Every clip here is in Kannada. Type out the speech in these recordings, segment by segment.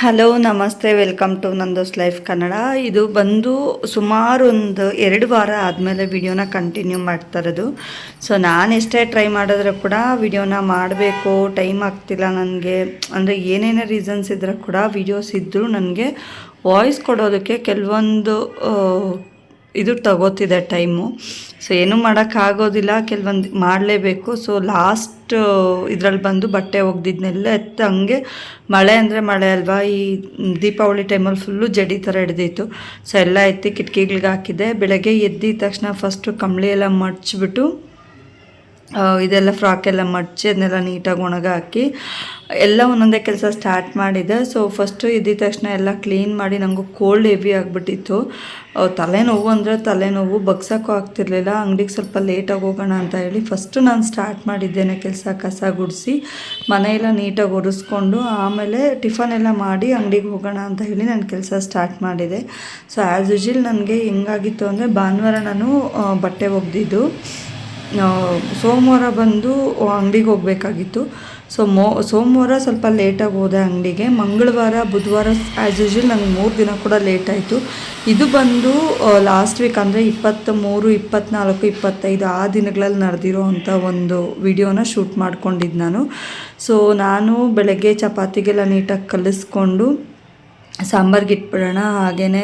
ಹಲೋ, ನಮಸ್ತೆ. Welcome to Nando's life Kannada. ಇದು ಬಂದು ಸುಮಾರು ಒಂದು ಎರಡು ವಾರ ಆದಮೇಲೆ ವಿಡಿಯೋನ ಕಂಟಿನ್ಯೂ ಮಾಡ್ತಾ ಇರೋದು. ಸೊ ನಾನು ಎಷ್ಟೇ ಟ್ರೈ ಮಾಡಿದ್ರೆ ಕೂಡ ವಿಡಿಯೋನ ಮಾಡಬೇಕು, ಟೈಮ್ ಆಗ್ತಿಲ್ಲ ನನಗೆ. ಅಂದರೆ ಏನೇನೋ ರೀಸನ್ಸ್ ಇದ್ದರೂ ಕೂಡ ವಿಡಿಯೋಸ್ ಇದ್ದರೂ ನನಗೆ ವಾಯ್ಸ್ ಕೊಡೋದಕ್ಕೆ ಕೆಲವೊಂದು ಇದು ತಗೋತಿದೆ ಟೈಮು. ಸೊ ಏನೂ ಮಾಡೋಕ್ಕಾಗೋದಿಲ್ಲ ಕೆಲವೊಂದು ಮಾಡಲೇಬೇಕು. ಸೊ ಲಾಸ್ಟ್ ಇದರಲ್ಲಿ ಬಂದು ಬಟ್ಟೆ ಒಗ್ದಿದ್ನೆಲ್ಲ ಎತ್ತ ಹಂಗೆ ಮಳೆ ಅಂದರೆ ಮಳೆ ಅಲ್ವಾ? ಈ ದೀಪಾವಳಿ ಟೈಮಲ್ಲಿ ಫುಲ್ಲು ಜಡಿ ಥರ ಹಿಡ್ದಿತ್ತು ಸೊ ಎಲ್ಲ ಎತ್ತಿ ಕಿಟಕಿಗಳಿಗೆ ಹಾಕಿದೆ ಬೆಳಗ್ಗೆ ಎದ್ದಿದ ತಕ್ಷಣ ಫಸ್ಟು ಕಂಬಳಿ ಎಲ್ಲ ಮಡ್ಚಿಬಿಟ್ಟು ಇದೆಲ್ಲ ಫ್ರಾಕ್ ಎಲ್ಲ ಮಡ್ಚಿ ಅದನ್ನೆಲ್ಲ ನೀಟಾಗಿ ಒಣಗ ಹಾಕಿ ಎಲ್ಲ ಒಂದೊಂದೇ ಕೆಲಸ ಸ್ಟಾರ್ಟ್ ಮಾಡಿದೆ. ಸೊ ಫಸ್ಟು ಇದ್ದಿದ ತಕ್ಷಣ ಎಲ್ಲ ಕ್ಲೀನ್ ಮಾಡಿ ನನಗೂ ಕೋಲ್ಡ್ ಹೆವಿ ಆಗಿಬಿಟ್ಟಿತ್ತು. ತಲೆನೋವು ಅಂದರೆ ತಲೆನೋವು, ಬಗ್ಸೋಕ್ಕೂ ಆಗ್ತಿರ್ಲಿಲ್ಲ. ಅಂಗಡಿಗೆ ಸ್ವಲ್ಪ ಲೇಟಾಗಿ ಹೋಗೋಣ ಅಂತ ಹೇಳಿ ಫಸ್ಟು ನಾನು ಸ್ಟಾರ್ಟ್ ಮಾಡಿದ್ದೇನೆ ಕೆಲಸ, ಕಸ ಗುಡಿಸಿ ಮನೆಯೆಲ್ಲ ನೀಟಾಗಿ ಒರೆಸ್ಕೊಂಡು ಆಮೇಲೆ ಟಿಫನ್ ಎಲ್ಲ ಮಾಡಿ ಅಂಗಡಿಗೆ ಹೋಗೋಣ ಅಂತ ಹೇಳಿ ನಾನು ಕೆಲಸ ಸ್ಟಾರ್ಟ್ ಮಾಡಿದೆ. ಸೊ ಆ್ಯಸ್ ಯೂಶಲ್ ನನಗೆ ಹೆಂಗಾಗಿತ್ತು ಅಂದರೆ ಭಾನುವಾರ ನಾನು ಬಟ್ಟೆ ಒಗ್ದಿದ್ದು. ಸೋಮವಾರ ಬಂದು ಅಂಗಡಿಗೆ ಹೋಗಬೇಕಾಗಿತ್ತು. ಸೊ, ಮೋ, ಸೋಮವಾರ ಸ್ವಲ್ಪ ಲೇಟಾಗಿ ಹೋದೆ ಅಂಗಡಿಗೆ. ಮಂಗಳವಾರ, ಬುಧವಾರ ಆ್ಯಸ್ ಯೂಶ್ವಲ್ ನನಗೆ ಮೂರು ದಿನ ಕೂಡ ಲೇಟ್ ಆಯಿತು. ಇದು ಬಂದು ಲಾಸ್ಟ್ ವೀಕ್ ಅಂದರೆ ಇಪ್ಪತ್ತ ಮೂರು ಇಪ್ಪತ್ತ್ನಾಲ್ಕು ಇಪ್ಪತ್ತೈದು ಆ ದಿನಗಳಲ್ಲಿ ನಡೆದಿರೋ ಅಂಥ ಒಂದು ವಿಡಿಯೋನ ಶೂಟ್ ಮಾಡ್ಕೊಂಡಿದ್ದು ನಾನು. ಸೊ ನಾನು ಬೆಳಗ್ಗೆ ಚಪಾತಿಗೆಲ್ಲ ನೀಟಾಗಿ ಕಲಿಸ್ಕೊಂಡು ಸಾಂಬಾರ್ಗೆ ಇಟ್ಬಿಡೋಣ ಹಾಗೆಯೇ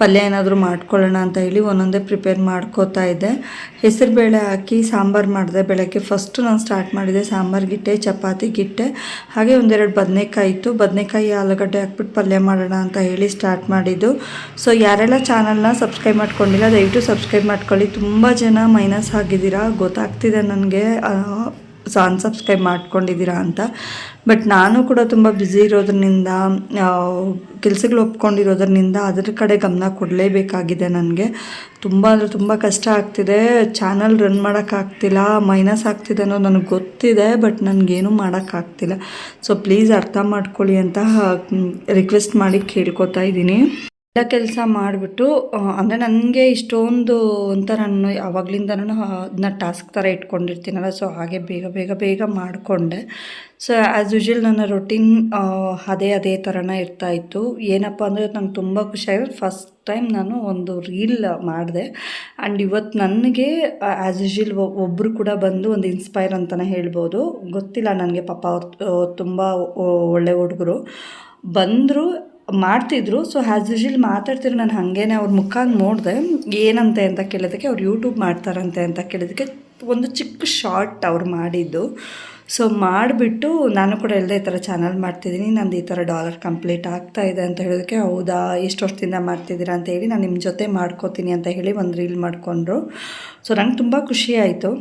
ಪಲ್ಯ ಏನಾದರೂ ಮಾಡ್ಕೊಳ್ಳೋಣ ಅಂತ ಹೇಳಿ ಒಂದೊಂದೇ ಪ್ರಿಪೇರ್ ಮಾಡ್ಕೋತಾ ಇದ್ದೆ. ಹೆಸರುಬೇಳೆ ಹಾಕಿ ಸಾಂಬಾರು ಮಾಡಿದೆ. ಬೆಳಗ್ಗೆ ಫಸ್ಟು ನಾನು ಸ್ಟಾರ್ಟ್ ಮಾಡಿದೆ ಸಾಂಬಾರ್ಗಿಟ್ಟೆ ಚಪಾತಿಗಿಟ್ಟೆ ಹಾಗೆ ಒಂದೆರಡು ಬದನೆಕಾಯಿ ಇತ್ತು. ಬದನೆಕಾಯಿ, ಆಲೂಗಡ್ಡೆ ಹಾಕ್ಬಿಟ್ಟು ಪಲ್ಯ ಮಾಡೋಣ ಅಂತ ಹೇಳಿ ಸ್ಟಾರ್ಟ್ ಮಾಡಿದ್ದು. ಸೊ ಯಾರೆಲ್ಲ ಚಾನಲ್ನ ಸಬ್ಸ್ಕ್ರೈಬ್ ಮಾಡ್ಕೊಂಡಿಲ್ಲ, ದಯವಿಟ್ಟು ಸಬ್ಸ್ಕ್ರೈಬ್ ಮಾಡ್ಕೊಳ್ಳಿ. ತುಂಬ ಜನ ಮೈನಸ್ ಆಗಿದ್ದೀರಾ, ಗೊತ್ತಾಗ್ತಿದೆ ನನಗೆ. ಸೊ ಅನ್ಸಬ್ಸ್ಕ್ರೈಬ್ ಮಾಡ್ಕೊಂಡಿದ್ದೀರಾ ಅಂತ. ಬಟ್ ನಾನು ಕೂಡ ತುಂಬ ಬ್ಯುಸಿ ಇರೋದ್ರಿಂದ ಕೆಲಸಗಳು ಒಪ್ಕೊಂಡಿರೋದ್ರಿಂದ ಅದರ ಕಡೆ ಗಮನ ಕೊಡಲೇಬೇಕಾಗಿದೆ ನನಗೆ. ತುಂಬ ಅಂದರೆ ತುಂಬ ಕಷ್ಟ ಆಗ್ತಿದೆ. ಚಾನಲ್ ರನ್ ಮಾಡೋಕ್ಕಾಗ್ತಿಲ್ಲ ಮೈನಸ್ ಆಗ್ತಿದೆ ಅನ್ನೋದು ನನಗೆ ಗೊತ್ತಿದೆ ಬಟ್ ನನಗೇನು ಮಾಡೋಕ್ಕಾಗ್ತಿಲ್ಲ ಸೊ ಪ್ಲೀಸ್ ಅರ್ಥ ಮಾಡ್ಕೊಳ್ಳಿ ಅಂತ ರಿಕ್ವೆಸ್ಟ್ ಮಾಡಿ ಕೇಳ್ಕೊತಾ ಇದ್ದೀನಿ. ಎಲ್ಲ ಕೆಲಸ ಮಾಡಿಬಿಟ್ಟು ಅಂದರೆ ನನಗೆ ಇಷ್ಟೊಂದು ಅಂತ ನಾನು ಯಾವಾಗಲಿಂದನೂ ಅದನ್ನ ಟಾಸ್ಕ್ ಥರ ಇಟ್ಕೊಂಡಿರ್ತೀನಲ್ಲ ಸೊ ಹಾಗೆ ಬೇಗ ಬೇಗ ಬೇಗ ಮಾಡಿಕೊಂಡೆ. ಸೊ ಆ್ಯಸ್ ಯೂಶ್ವಲ್ ನನ್ನ ರೊಟೀನ್ ಅದೇ ಅದೇ ಥರನೇ ಇರ್ತಾಯಿತ್ತು ಏನಪ್ಪ ಅಂದರೆ ನಂಗೆ ತುಂಬ ಖುಷಿ ಆಗಿದೆ. ಫಸ್ಟ್ ಟೈಮ್ ನಾನು ಒಂದು ರೀಲ್ ಮಾಡಿದೆ. ಆ್ಯಂಡ್ ಇವತ್ತು ನನಗೆ ಆ್ಯಸ್ ಯೂಶ್ವಲ್ ಒಬ್ಬರು ಕೂಡ ಬಂದು ಒಂದು ಇನ್ಸ್ಪೈರ್ ಅಂತಲೇ ಹೇಳ್ಬೋದು. ಗೊತ್ತಿಲ್ಲ, ನನಗೆ ಪಾಪ ಅವ್ರು ತುಂಬ ಒಳ್ಳೆ ಹುಡುಗರು. ಬಂದರು ಮಾಡ್ತಿದ್ರು. ಸೊ ಆ್ಯಸ್ ಯೂಶಲ್ ಮಾತಾಡ್ತಿದ್ರು ನಾನು ಹಾಗೇನೆ ಅವ್ರ ಮುಖ ನೋಡಿದೆ. ಏನಂತೆ ಅಂತ ಕೇಳೋದಕ್ಕೆ ಅವ್ರು ಯೂಟ್ಯೂಬ್ ಮಾಡ್ತಾರಂತೆ ಅಂತ ಕೇಳೋದಕ್ಕೆ ಒಂದು ಚಿಕ್ಕ ಶಾರ್ಟ್ ಅವ್ರು ಮಾಡಿದ್ದು. ಸೊ ಮಾಡಿಬಿಟ್ಟು ನಾನು ಕೂಡ ಹೇಳಿದೆ ಈ ಥರ ಚಾನಲ್ ಮಾಡ್ತಿದ್ದೀನಿ. ನಂದು ಈ ಥರ ಡಾಲರ್ ಕಂಪ್ಲೀಟ್ ಆಗ್ತಾ ಇದೆ ಅಂತ ಹೇಳೋದಕ್ಕೆ, ಹೌದಾ ಎಷ್ಟು ವರ್ಷದಿಂದ ಮಾಡ್ತಿದ್ದೀರಾ ಅಂತ ಹೇಳಿ ನಾನು ನಿಮ್ಮ ಜೊತೆ ಮಾಡ್ಕೋತೀನಿ ಅಂತ ಹೇಳಿ ಒಂದು ರೀಲ್ ಮಾಡಿಕೊಂಡ್ರು. ಸೊ ನಂಗೆ ತುಂಬ ಖುಷಿ ಆಯಿತು.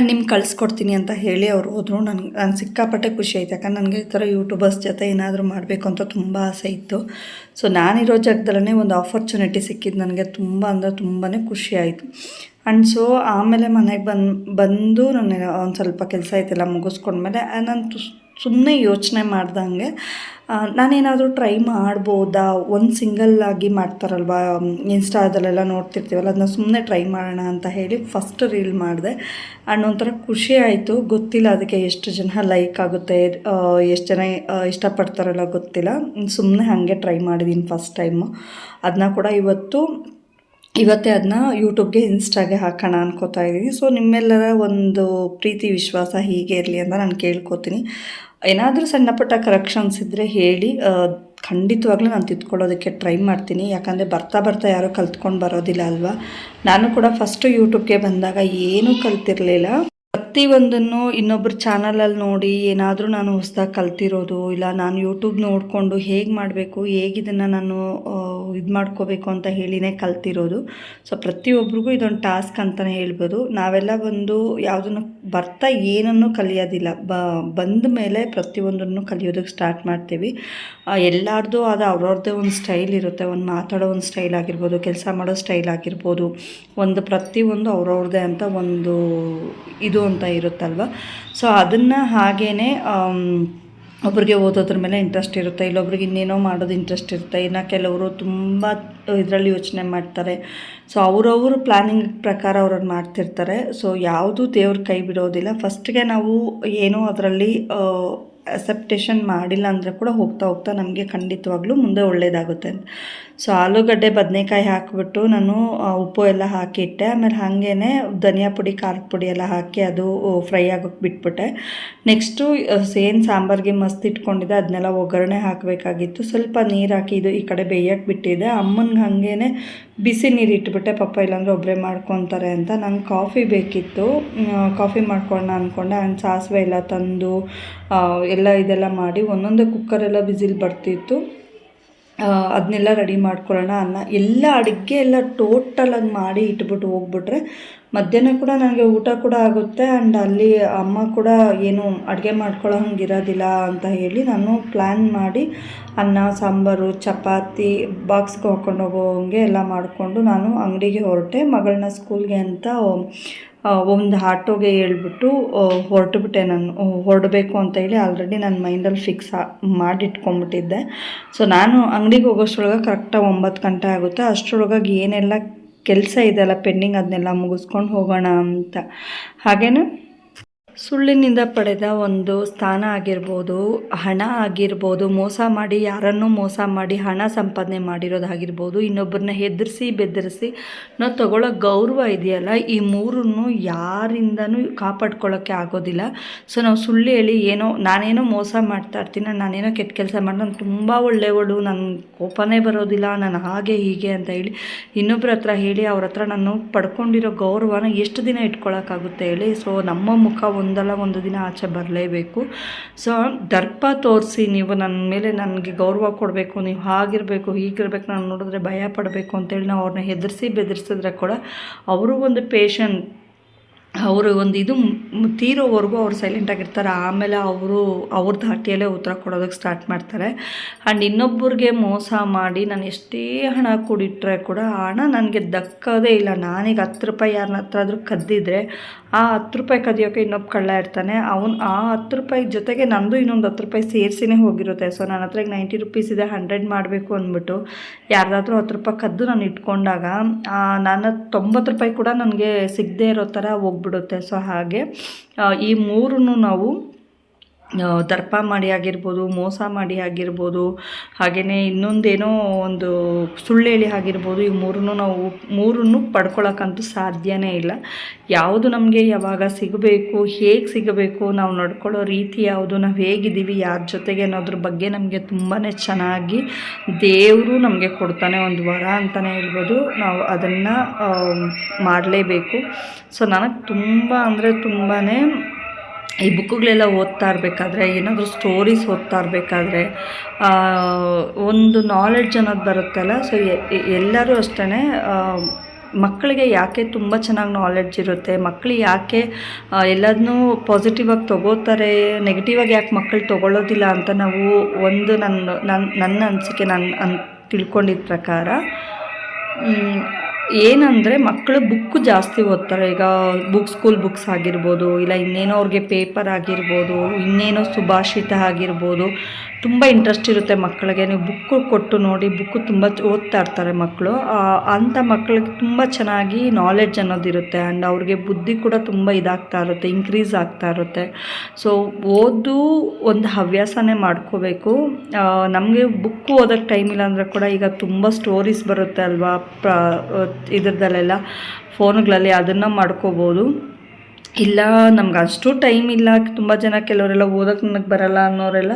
ನಿಮ್ಗೆ ಕಳಿಸ್ಕೊಡ್ತೀನಿ ಅಂತ ಹೇಳಿ ಅವ್ರು ಹೋದರು. ನನಗೆ, ನಾನು ಸಿಕ್ಕಾಪಟ್ಟೆ ಖುಷಿ ಆಯ್ತು. ಯಾಕಂದ್ರೆ ನನಗೆ ಈ ಥರ ಯೂಟ್ಯೂಬರ್ಸ್ ಜೊತೆ ಏನಾದರೂ ಮಾಡಬೇಕು ಅಂತ ತುಂಬ ಆಸೆ ಇತ್ತು. ಸೊ, ನಾನಿರೋ ಜಾಗದಲ್ಲೇ ಒಂದು ಆಪರ್ಚುನಿಟಿ ಸಿಕ್ಕಿದ್ದು ನನಗೆ ತುಂಬ ಅಂದರೆ ತುಂಬಾ ಖುಷಿ ಆಯಿತು. ಆ್ಯಂಡ್ ಸೊ, ಆಮೇಲೆ ಮನೆಗೆ ಬಂದು ಬಂದು ನಾನು ಒಂದು ಸ್ವಲ್ಪ ಕೆಲಸ ಐತೆಲ್ಲ ಮುಗಿಸ್ಕೊಂಡ್ಮೇಲೆ ನಾನು ಸುಮ್ಮನೆ ಯೋಚನೆ ಮಾಡ್ದಂಗೆ. ನಾನೇನಾದರೂ ಟ್ರೈ ಮಾಡ್ಬೋದಾ? ಒಂದು ಸಿಂಗಲ್ ಆಗಿ ಮಾಡ್ತಾರಲ್ವ? ಇನ್ಸ್ಟಾದಲ್ಲೆಲ್ಲ ನೋಡ್ತಿರ್ತೀವಲ್ಲ ಅದನ್ನ ಸುಮ್ಮನೆ ಟ್ರೈ ಮಾಡೋಣ ಅಂತ ಹೇಳಿ ಫಸ್ಟ್ ರೀಲ್ ಮಾಡಿದೆ. ಆ್ಯಂಡ್ ಒಂಥರ ಖುಷಿ ಆಯಿತು. ಗೊತ್ತಿಲ್ಲ ಅದಕ್ಕೆ ಎಷ್ಟು ಜನ ಲೈಕ್ ಆಗುತ್ತೆ ಎಷ್ಟು ಜನ ಇಷ್ಟಪಡ್ತಾರಲ್ಲ ಗೊತ್ತಿಲ್ಲ. ಸುಮ್ಮನೆ ಹಾಗೆ ಟ್ರೈ ಮಾಡಿದ್ದೀನಿ ಫಸ್ಟ್ ಟೈಮು ಅದನ್ನ ಕೂಡ ಇವತ್ತು ಇವತ್ತೇ ಅದನ್ನ ಯೂಟ್ಯೂಬ್ಗೆ, ಇನ್ಸ್ಟಾಗೆ ಹಾಕೋಣ ಅನ್ಕೋತಾ ಇದ್ದೀನಿ ಸೊ ನಿಮ್ಮೆಲ್ಲರ ಒಂದು ಪ್ರೀತಿ, ವಿಶ್ವಾಸ ಹೀಗೆ ಇರಲಿ ಅಂತ ನಾನು ಕೇಳ್ಕೊತೀನಿ. ಏನಾದರೂ ಸಣ್ಣ ಪುಟ್ಟ ಕರೆಕ್ಷನ್ಸ್ ಇದ್ದರೆ ಹೇಳಿ. ಖಂಡಿತವಾಗ್ಲೂ ನಾನು ತಿದ್ಕೊಳ್ಳೋದಕ್ಕೆ ಟ್ರೈ ಮಾಡ್ತೀನಿ. ಯಾಕಂದರೆ ಬರ್ತಾ ಬರ್ತಾ ಯಾರೂ ಕಲ್ತ್ಕೊಂಡು ಬರೋದಿಲ್ಲ ಅಲ್ವಾ? ನಾನು ಕೂಡ ಫಸ್ಟು ಯೂಟ್ಯೂಬ್ಗೆ ಬಂದಾಗ ಏನೂ ಕಲ್ತಿರಲಿಲ್ಲ. ಪ್ರತಿಯೊಂದನ್ನು ಇನ್ನೊಬ್ಬರ ಚಾನಲಲ್ಲಿ ನೋಡಿ ಏನಾದರೂ ನಾನು ಹೊಸ್ದಾಗಿ ಕಲ್ತಿರೋದು, ಇಲ್ಲ ನಾನು ಯೂಟ್ಯೂಬ್ ನೋಡಿಕೊಂಡು ಹೇಗೆ ಮಾಡಬೇಕು ಹೇಗಿದನ್ನು ನಾನು ಇದು ಮಾಡ್ಕೋಬೇಕು ಅಂತ ಹೇಳಿನೇ ಕಲ್ತಿರೋದು. ಸೊ ಪ್ರತಿಯೊಬ್ಬರಿಗೂ ಇದೊಂದು ಟಾಸ್ಕ್ ಅಂತಲೇ ಹೇಳ್ಬೋದು. ನಾವೆಲ್ಲ ಒಂದು ಯಾವುದನ್ನು ಬರ್ತಾ ಏನನ್ನು ಕಲಿಯೋದಿಲ್ಲ. ಬಂದ ಮೇಲೆ ಪ್ರತಿಯೊಂದನ್ನು ಕಲಿಯೋದಕ್ಕೆ ಸ್ಟಾರ್ಟ್ ಮಾಡ್ತೀವಿ. ಎಲ್ಲರದ್ದು ಆದ ಅವ್ರವ್ರದ್ದೇ ಒಂದು ಸ್ಟೈಲ್ ಇರುತ್ತೆ. ಒಂದು ಮಾತಾಡೋ ಒಂದು ಸ್ಟೈಲ್ ಆಗಿರ್ಬೋದು, ಕೆಲಸ ಮಾಡೋ ಸ್ಟೈಲ್ ಆಗಿರ್ಬೋದು. ಒಂದು ಪ್ರತಿಯೊಂದು ಅವ್ರವ್ರದ್ದೇ ಅಂತ ಒಂದು ಇದು ಅಂತ ಇರುತ್ತಲ್ವ? ಸೊ ಅದನ್ನು ಹಾಗೇ ಒಬ್ರಿಗೆ ಓದೋದ್ರ ಮೇಲೆ ಇಂಟ್ರೆಸ್ಟ್ ಇರುತ್ತೆ, ಇಲ್ಲೊಬ್ರಿಗೆ ಇನ್ನೇನೋ ಮಾಡೋದು ಇಂಟ್ರೆಸ್ಟ್ ಇರುತ್ತೆ. ಇನ್ನು ಕೆಲವರು ತುಂಬ ಇದರಲ್ಲಿ ಯೋಚನೆ ಮಾಡ್ತಾರೆ. ಸೊ ಅವರವರು ಪ್ಲ್ಯಾನಿಂಗ್ ಪ್ರಕಾರ ಅವ್ರನ್ನ ಮಾಡ್ತಿರ್ತಾರೆ. ಸೊ ಯಾವುದು ದೇವ್ರ ಕೈ ಬಿಡೋದಿಲ್ಲ. ಫಸ್ಟ್ಗೆ ನಾವು ಏನೋ ಅದರಲ್ಲಿ ಅಸೆಪ್ಟೇಷನ್ ಮಾಡಿಲ್ಲ ಅಂದರೆ ಕೂಡ ಹೋಗ್ತಾ ಹೋಗ್ತಾ ನಮಗೆ ಖಂಡಿತವಾಗ್ಲೂ ಮುಂದೆ ಒಳ್ಳೆಯದಾಗುತ್ತೆ ಅಂತ. ಸೊ ಆಲೂಗಡ್ಡೆ ಬದನೆಕಾಯಿ ಹಾಕಿಬಿಟ್ಟು ನಾನು ಉಪ್ಪು ಎಲ್ಲ ಹಾಕಿಟ್ಟೆ. ಆಮೇಲೆ ಹಾಗೇ ಧನಿಯಾ ಪುಡಿ, ಖಾರದ ಪುಡಿ ಎಲ್ಲ ಹಾಕಿ ಅದು ಫ್ರೈ ಆಗೋಕ್ಕೆ ಬಿಟ್ಬಿಟ್ಟೆ. ನೆಕ್ಸ್ಟು ಸೇನ್ ಸಾಂಬಾರಿಗೆ ಮಸ್ತ್ ಇಟ್ಕೊಂಡಿದ್ದೆ. ಅದನ್ನೆಲ್ಲ ಒಗ್ಗರಣೆ ಹಾಕಬೇಕಾಗಿತ್ತು. ಸ್ವಲ್ಪ ನೀರು ಹಾಕಿ ಇದು ಈ ಕಡೆ ಬೇಯಕ್ಕೆ ಬಿಟ್ಟಿದ್ದೆ ಅಮ್ಮನಿಗೆ ಹಾಗೇ ಬಿಸಿ ನೀರು ಇಟ್ಬಿಟ್ಟೆ ಪಪ್ಪ ಇಲ್ಲಾಂದರೆ ಒಬ್ಬರೇ ಮಾಡ್ಕೊತಾರೆ ಅಂತ. ನಂಗೆ ಕಾಫಿ ಬೇಕಿತ್ತು. ಕಾಫಿ ಮಾಡ್ಕೊಳ್ಳೋಣ ಅಂದ್ಕೊಂಡೆ ಆ್ಯಂಡ್ ಸಾಸಿವೆ ಎಲ್ಲ ತಂದು ಎಲ್ಲ ಇದೆಲ್ಲ ಮಾಡಿ ಒಂದೊಂದೇ ಕುಕ್ಕರೆಲ್ಲ ಬಿಸಿಲು ಬರ್ತಿತ್ತು. ಅದನ್ನೆಲ್ಲ ರೆಡಿ ಮಾಡ್ಕೊಳ್ಳೋಣ ಅನ್ನ. ಎಲ್ಲ ಅಡುಗೆ ಎಲ್ಲ ಟೋಟಲಾಗಿ ಮಾಡಿ ಇಟ್ಬಿಟ್ಟು ಹೋಗ್ಬಿಟ್ರೆ ಮಧ್ಯಾಹ್ನ ಕೂಡ ನನಗೆ ಊಟ ಕೂಡ ಆಗುತ್ತೆ ಆ್ಯಂಡ್ ಅಲ್ಲಿ ಅಮ್ಮ ಕೂಡ ಏನು ಅಡುಗೆ ಮಾಡ್ಕೊಳ್ಳೋ ಹಂಗೆ ಇರೋದಿಲ್ಲ ಅಂತ ಹೇಳಿ ನಾನು ಪ್ಲ್ಯಾನ್ ಮಾಡಿ ಅನ್ನ, ಸಾಂಬಾರು, ಚಪಾತಿ ಬಾಕ್ಸ್ಗೆ ಹಾಕೊಂಡು ಹೋಗೋಂಗೆ ಎಲ್ಲ ಮಾಡಿಕೊಂಡು ನಾನು ಅಂಗಡಿಗೆ ಹೊರಟೆ. ಮಗಳನ್ನ ಸ್ಕೂಲ್ಗೆ ಅಂತ ಒಂದು ಆಟೋಗೆ ಹೇಳ್ಬಿಟ್ಟು ಹೊರಟುಬಿಟ್ಟೆ ನಾನು. ಹೊರಡಬೇಕು ಅಂತ ಹೇಳಿ ಆಲ್ರೆಡಿ ನನ್ನ ಮೈಂಡಲ್ಲಿ ಫಿಕ್ಸ್ ಮಾಡಿಟ್ಕೊಂಡ್ಬಿಟ್ಟಿದ್ದೆ. ಸೊ ನಾನು ಅಂಗಡಿಗೆ ಹೋಗೋಷ್ಟರೊಳಗೆ ಕರೆಕ್ಟಾಗಿ ಒಂಬತ್ತು ಗಂಟೆ ಆಗುತ್ತೆ. ಅಷ್ಟರೊಳಗಾಗಿ ಏನೆಲ್ಲ ಕೆಲಸ ಇದೆಲ್ಲ ಪೆಂಡಿಂಗ್ ಅದನ್ನೆಲ್ಲ ಮುಗಿಸ್ಕೊಂಡು ಹೋಗೋಣ ಅಂತ. ಹಾಗೇನು? ಸುಳ್ಳಿನಿಂದ ಪಡೆದ ಒಂದು ಸ್ಥಾನ ಆಗಿರ್ಬೋದು, ಹಣ ಆಗಿರ್ಬೋದು, ಮೋಸ ಮಾಡಿ, ಯಾರನ್ನು ಮೋಸ ಮಾಡಿ, ಹಣ ಸಂಪಾದನೆ ಮಾಡಿರೋದಾಗಿರ್ಬೋದು ಇನ್ನೊಬ್ಬರನ್ನ ಹೆದರಿಸಿ, ಬೆದರಿಸಿ ನಾವು ತಗೊಳ್ಳೋ ಗೌರವ ಇದೆಯಲ್ಲ, ಈ ಮೂರನ್ನು ಯಾರಿಂದನೂ ಕಾಪಾಡ್ಕೊಳ್ಳೋಕ್ಕೆ ಆಗೋದಿಲ್ಲ. ಸೊ ನಾವು ಸುಳ್ಳು ಹೇಳಿ ಏನೋ, ನಾನೇನೋ ಮೋಸ ಮಾಡ್ತಾ ಇರ್ತೀನಿ, ನಾನೇನೋ ಕೆಟ್ಟ ಕೆಲಸ ಮಾಡಿ ನಾನು ತುಂಬ ಒಳ್ಳೆಯವಳು ನನ್ನ ಕೋಪನೇ ಬರೋದಿಲ್ಲ, ನಾನು ಹಾಗೆ ಹೀಗೆ ಅಂತ ಹೇಳಿ ಇನ್ನೊಬ್ಬರ ಹತ್ರ ಹೇಳಿ, ಅವ್ರ ಹತ್ರ ನಾನು ಪಡ್ಕೊಂಡಿರೋ ಗೌರವನ ಎಷ್ಟು ದಿನ ಇಟ್ಕೊಳ್ಳೋಕ್ಕಾಗುತ್ತೆ ಹೇಳಿ. ಸೊ ನಮ್ಮ ಮುಖ ಒಂದಲ್ಲ ಒಂದು ದಿನ ಆಚೆ ಬರಲೇಬೇಕು. ಸೊ ದರ್ಪ ತೋರಿಸಿ ನೀವು ನನ್ನ ಮೇಲೆ ನನಗೆ ಗೌರವ ಕೊಡಬೇಕು, ನೀವು ಹಾಗಿರಬೇಕು, ಹೀಗಿರ್ಬೇಕು, ನಾನು ನೋಡಿದ್ರೆ ಭಯ ಪಡಬೇಕು ಅಂತೇಳಿ ನಾವು ಅವ್ರನ್ನ ಹೆದರಿಸಿ ಬೆದರಿಸಿದ್ರೆ ಕೂಡ ಅವರು ಒಂದು ಪೇಷಂಟ್ ಅವರು ಒಂದು ಇದು ತೀರೋವರೆಗೂ ಅವ್ರು ಸೈಲೆಂಟಾಗಿರ್ತಾರೆ ಆಮೇಲೆ ಅವರು ಅವ್ರ ಧಾಟಿಯಲ್ಲೇ ಉತ್ತರ ಕೊಡೋದಕ್ಕೆ ಸ್ಟಾರ್ಟ್ ಮಾಡ್ತಾರೆ. ಆ್ಯಂಡ್ ಇನ್ನೊಬ್ಬರಿಗೆ ಮೋಸ ಮಾಡಿ ನಾನು ಎಷ್ಟೇ ಹಣ ಕೂಡಿಟ್ಟರೆ ಕೂಡ ಹಣ ನನಗೆ ದಕ್ಕೋದೇ ಇಲ್ಲ. ನಾನೀಗ ಹತ್ತು ರೂಪಾಯಿ ಯಾರನ್ನ ಹತ್ರ ಆದರೂ ಕದ್ದಿದ್ರೆ ಆ ಹತ್ತು ರೂಪಾಯಿ ಕದಿಯೋಕೆ ಇನ್ನೊಬ್ಬ ಕಳ್ಳ ಇರ್ತಾನೆ. ಅವನು ಆ ಹತ್ತು ರೂಪಾಯಿ ಜೊತೆಗೆ ನಂದು ಇನ್ನೊಂದು ಹತ್ತು ರೂಪಾಯಿ ಸೇರಿಸಿನೇ ಹೋಗಿರುತ್ತೆ. ಸೊ ನನ್ನ ಹತ್ರ ಈಗ ನೈಂಟಿ ರುಪೀಸ್ ಇದೆ ಹಂಡ್ರೆಡ್ ಮಾಡಬೇಕು ಅಂದ್ಬಿಟ್ಟು ಯಾರ್ದಾದ್ರೂ ಹತ್ತು ರೂಪಾಯಿ ಕದ್ದು ನಾನು ಇಟ್ಕೊಂಡಾಗ ನಾನು ತೊಂಬತ್ತು ರೂಪಾಯಿ ಕೂಡ ನನಗೆ ಸಿಗದೇ ಇರೋ ಥರ ಹೋಗ್ಬಿಡುತ್ತೆ. ಸೊ ಹಾಗೆ ಈ ಮೂರನ್ನು ನಾವು ದರ್ಪ ಮಾಡಿ ಆಗಿರ್ಬೋದು, ಮೋಸ ಮಾಡಿ ಆಗಿರ್ಬೋದು ಹಾಗೆಯೇ ಇನ್ನೊಂದೇನೋ ಒಂದು ಸುಳ್ಳು ಹೇಳಿ ಆಗಿರ್ಬೋದು, ಈ ಮೂರನ್ನು ನಾವು, ಮೂರನ್ನು ಪಡ್ಕೊಳ್ಳೋಕ್ಕಂತೂ ಸಾಧ್ಯವೇ ಇಲ್ಲ. ಯಾವುದು ನಮಗೆ ಯಾವಾಗ ಸಿಗಬೇಕು, ಹೇಗೆ ಸಿಗಬೇಕು, ನಾವು ನಡ್ಕೊಳ್ಳೋ ರೀತಿ ಯಾವುದು, ನಾವು ಹೇಗಿದ್ದೀವಿ, ಯಾರ ಜೊತೆಗೆ ಅನ್ನೋದ್ರ ಬಗ್ಗೆ ನಮಗೆ ತುಂಬಾ ಚೆನ್ನಾಗಿ ದೇವರು ನಮಗೆ ಕೊಡ್ತಾನೆ ಒಂದು ವರ ಅಂತಲೇ ಹೇಳ್ಬೋದು. ನಾವು ಅದನ್ನು ಮಾಡಲೇಬೇಕು. ಸೊ, ನನಗೆ ತುಂಬ ಅಂದರೆ ತುಂಬಾ ಈ ಬುಕ್ಗಳೆಲ್ಲ ಓದ್ತಾ ಇರಬೇಕಾದ್ರೆ, ಏನಾದರೂ ಸ್ಟೋರೀಸ್ ಓದ್ತಾ ಇರಬೇಕಾದ್ರೆ ಒಂದು ನಾಲೆಡ್ಜ್ ಅನ್ನೋದು ಬರುತ್ತಲ್ಲ ಸೊ ಎಲ್ಲರೂ ಅಷ್ಟೇ ಮಕ್ಕಳಿಗೆ ಯಾಕೆ ತುಂಬ ಚೆನ್ನಾಗಿ ನಾಲೆಡ್ಜ್ ಇರುತ್ತೆ? ಮಕ್ಕಳು ಯಾಕೆ ಎಲ್ಲದನ್ನೂ ಪಾಸಿಟಿವ್ ಆಗಿ ತೊಗೋತಾರೆ? ನೆಗೆಟಿವ್ ಆಗಿ ಯಾಕೆ ಮಕ್ಕಳು ತೊಗೊಳ್ಳೋದಿಲ್ಲ ಅಂತ ನಾವು ಒಂದು ನನ್ನ ನನ್ನ ನನ್ನ ಅನಿಸಿಕೆ ನಾನು ಅನ್ ತಿಳ್ಕೊಂಡಿದ್ದ ಪ್ರಕಾರ ಏನಂದರೆ ಮಕ್ಕಳು ಬುಕ್ಕು ಜಾಸ್ತಿ ಓದ್ತಾರೆ. ಈಗ ಬುಕ್ ಸ್ಕೂಲ್ ಬುಕ್ಸ್ ಆಗಿರ್ಬೋದು, ಇಲ್ಲ ಇನ್ನೇನೋ ಅವ್ರಿಗೆ ಪೇಪರ್ ಆಗಿರ್ಬೋದು, ಇನ್ನೇನೋ ಸುಭಾಷಿತ ಆಗಿರ್ಬೋದು. ತುಂಬ ಇಂಟ್ರೆಸ್ಟ್ ಇರುತ್ತೆ ಮಕ್ಕಳಿಗೆ. ನೀವು ಬುಕ್ಕು ಕೊಟ್ಟು ನೋಡಿ ಬುಕ್ಕು ತುಂಬ ಓದ್ತಾ ಇರ್ತಾರೆ ಮಕ್ಕಳು. ಅಂಥ ಮಕ್ಕಳಿಗೆ ತುಂಬ ಚೆನ್ನಾಗಿ ನಾಲೆಡ್ಜ್ ಅನ್ನೋದಿರುತ್ತೆ ಆ್ಯಂಡ್ ಅವ್ರಿಗೆ ಬುದ್ಧಿ ಕೂಡ ತುಂಬ ಇದಾಗ್ತಾ ಇರುತ್ತೆ ಇನ್ಕ್ರೀಸ್ ಆಗ್ತಾ ಇರುತ್ತೆ. ಸೊ ಓದು ಒಂದು ಹವ್ಯಾಸನೇ ಮಾಡ್ಕೋಬೇಕು. ನಮಗೆ ಬುಕ್ ಓದೋಕ್ಕೆ ಟೈಮ್ ಇಲ್ಲ ಅಂದರೆ ಕೂಡ ಈಗ ತುಂಬ ಸ್ಟೋರೀಸ್ ಬರುತ್ತೆ ಅಲ್ವಾ? ಪ್ರ, ಇದ್ರದ್ದಲ್ಲೆಲ್ಲ ಫೋನ್ಗಳಲ್ಲಿ ಅದನ್ನು ಮಾಡ್ಕೋಬೋದು. ಇಲ್ಲ, ನಮ್ಗೆ ಅಷ್ಟು ಟೈಮ್ ಇಲ್ಲ. ತುಂಬ ಜನ ಕೆಲವರೆಲ್ಲ ಓದೋಕೆ ನನಗೆ ಬರಲ್ಲ ಅನ್ನೋರೆಲ್ಲ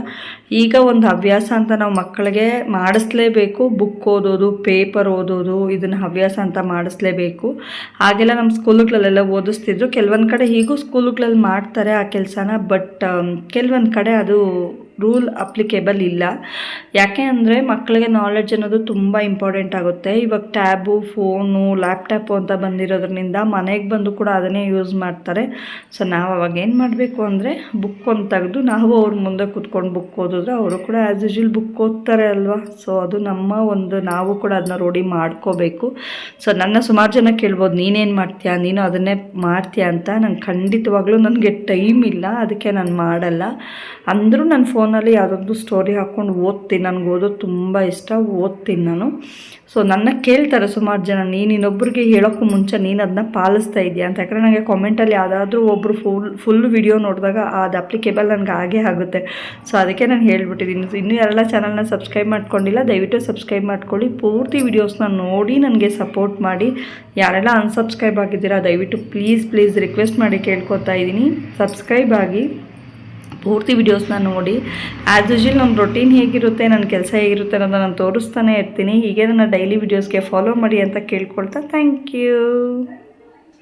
ಈಗ ಒಂದು ಹವ್ಯಾಸ ಅಂತ ನಾವು ಮಕ್ಕಳಿಗೆ ಮಾಡಿಸ್ಲೇಬೇಕು. ಬುಕ್ ಓದೋದು ಪೇಪರ್ ಓದೋದು, ಇದನ್ನು ಹವ್ಯಾಸ ಅಂತ ಮಾಡಿಸ್ಲೇಬೇಕು. ಹಾಗೆಲ್ಲ ನಮ್ಮ ಸ್ಕೂಲುಗಳಲ್ಲೆಲ್ಲ ಓದಿಸ್ತಿದ್ರು. ಕೆಲವೊಂದು ಕಡೆ ಹೀಗೂ ಸ್ಕೂಲುಗಳಲ್ಲಿ ಮಾಡ್ತಾರೆ ಆ ಕೆಲಸನ ಬಟ್ ಕೆಲವೊಂದು ಕಡೆ ಅದು ರೂಲ್ ಅಪ್ಲಿಕೇಬಲ್ ಇಲ್ಲ. ಯಾಕೆ ಅಂದರೆ ಮಕ್ಕಳಿಗೆ ನಾಲೆಡ್ಜ್ ಅನ್ನೋದು ತುಂಬ ಇಂಪಾರ್ಟೆಂಟ್ ಆಗುತ್ತೆ. ಇವಾಗ ಟ್ಯಾಬು, ಫೋನು, ಲ್ಯಾಪ್ಟಾಪು ಅಂತ ಬಂದಿರೋದ್ರಿಂದ ಮನೆಗೆ ಬಂದು ಕೂಡ ಅದನ್ನೇ ಯೂಸ್ ಮಾಡ್ತಾರೆ. ಸೊ ನಾವು ಅವಾಗ ಏನು ಮಾಡಬೇಕು ಅಂದರೆ ಬುಕ್ ಒಂದು ತೆಗೆದು ನಾವು ಅವ್ರ ಮುಂದೆ ಕೂತ್ಕೊಂಡು ಬುಕ್ ಓದಿದ್ರೆ ಅವರು ಕೂಡ ಆ್ಯಸ್ ಯೂಶ್ವಲ್ ಬುಕ್ ಓದ್ತಾರೆ ಅಲ್ವಾ? ಸೊ ಅದು ನಮ್ಮ ಒಂದು ನಾವು ಕೂಡ ಅದನ್ನ ರೂಢಿ ಮಾಡ್ಕೋಬೇಕು. ಸೊ ನನ್ನ ಸುಮಾರು ಜನ ಕೇಳ್ಬೋದು, ನೀನೇನು ಮಾಡ್ತೀಯಾ? ನೀನು ಅದನ್ನೇ ಮಾಡ್ತೀಯಾ? ಅಂತ. ನಂಗೆ ಖಂಡಿತವಾಗ್ಲೂ ನನಗೆ ಟೈಮ್ ಇಲ್ಲ. ಅದಕ್ಕೆ ನಾನು ಮಾಡಲ್ಲ. ಅಂದರೂ ನಾನು ಫೋನ್ ಫೋನಲ್ಲಿ ಯಾವುದೊಂದು ಸ್ಟೋರಿ ಹಾಕ್ಕೊಂಡು ಓದ್ತೀನಿ. ನನಗೆ ಓದೋದು ತುಂಬ ಇಷ್ಟ. ಓದ್ತೀನಿ ನಾನು. ಸೊ ನನ್ನ ಕೇಳ್ತಾರೆ ಸುಮಾರು ಜನ, ನೀನು ಇನ್ನೊಬ್ರಿಗೆ ಹೇಳೋಕ್ಕೂ ಮುಂಚೆ ನೀನು ಅದನ್ನ ಪಾಲಿಸ್ತಾ ಇದೆಯಾ? ಅಂತ. ಯಾಕಂದರೆ ನನಗೆ ಕಾಮೆಂಟಲ್ಲಿ ಯಾವುದಾದ್ರೂ ಒಬ್ಬರು ಫುಲ್ ಫುಲ್ ವಿಡಿಯೋ ನೋಡಿದಾಗ ಅದು ಅಪ್ಲಿಕೇಬಲ್ ನನಗೆ ಆಗೇ ಆಗುತ್ತೆ. ಸೊ ಅದಕ್ಕೆ ನಾನು ಹೇಳ್ಬಿಟ್ಟಿದ್ದೀನಿ ಇನ್ನೂ ಯಾರೆಲ್ಲ ಚಾನಲ್ನ ಸಬ್ಸ್ಕ್ರೈಬ್ ಮಾಡ್ಕೊಂಡಿಲ್ಲ, ದಯವಿಟ್ಟು ಸಬ್ಸ್ಕ್ರೈಬ್ ಮಾಡ್ಕೊಳ್ಳಿ. ಪೂರ್ತಿ ವೀಡಿಯೋಸ್ನ ನೋಡಿ ನನಗೆ ಸಪೋರ್ಟ್ ಮಾಡಿ. ಯಾರೆಲ್ಲ ಅನ್ಸಬ್ಸ್ಕ್ರೈಬ್ ಆಗಿದ್ದೀರಾ, ದಯವಿಟ್ಟು ಪ್ಲೀಸ್ ಪ್ಲೀಸ್ ರಿಕ್ವೆಸ್ಟ್ ಮಾಡಿ ಕೇಳ್ಕೊತಾ ಇದ್ದೀನಿ. ಸಬ್ಸ್ಕ್ರೈಬ್ ಆಗಿ. ಪೂರ್ತಿ ವೀಡಿಯೋಸ್ನ ನೋಡಿ. ಆ್ಯಸ್ ಯೂಶಲ್ ನನ್ನ ರೊಟೀನ್ ಹೇಗಿರುತ್ತೆ ನನ್ನ ಕೆಲಸ ಹೇಗಿರುತ್ತೆ ಅನ್ನೋದನ್ನ ನಾನು ತೋರಿಸ್ತಾನೆ ಇರ್ತೀನಿ. ಹೀಗೆ ನನ್ನ ಡೈಲಿ ವೀಡಿಯೋಸ್ಗೆ ಫಾಲೋ ಮಾಡಿ ಅಂತ ಕೇಳ್ಕೊಳ್ತಾ ಥ್ಯಾಂಕ್ ಯು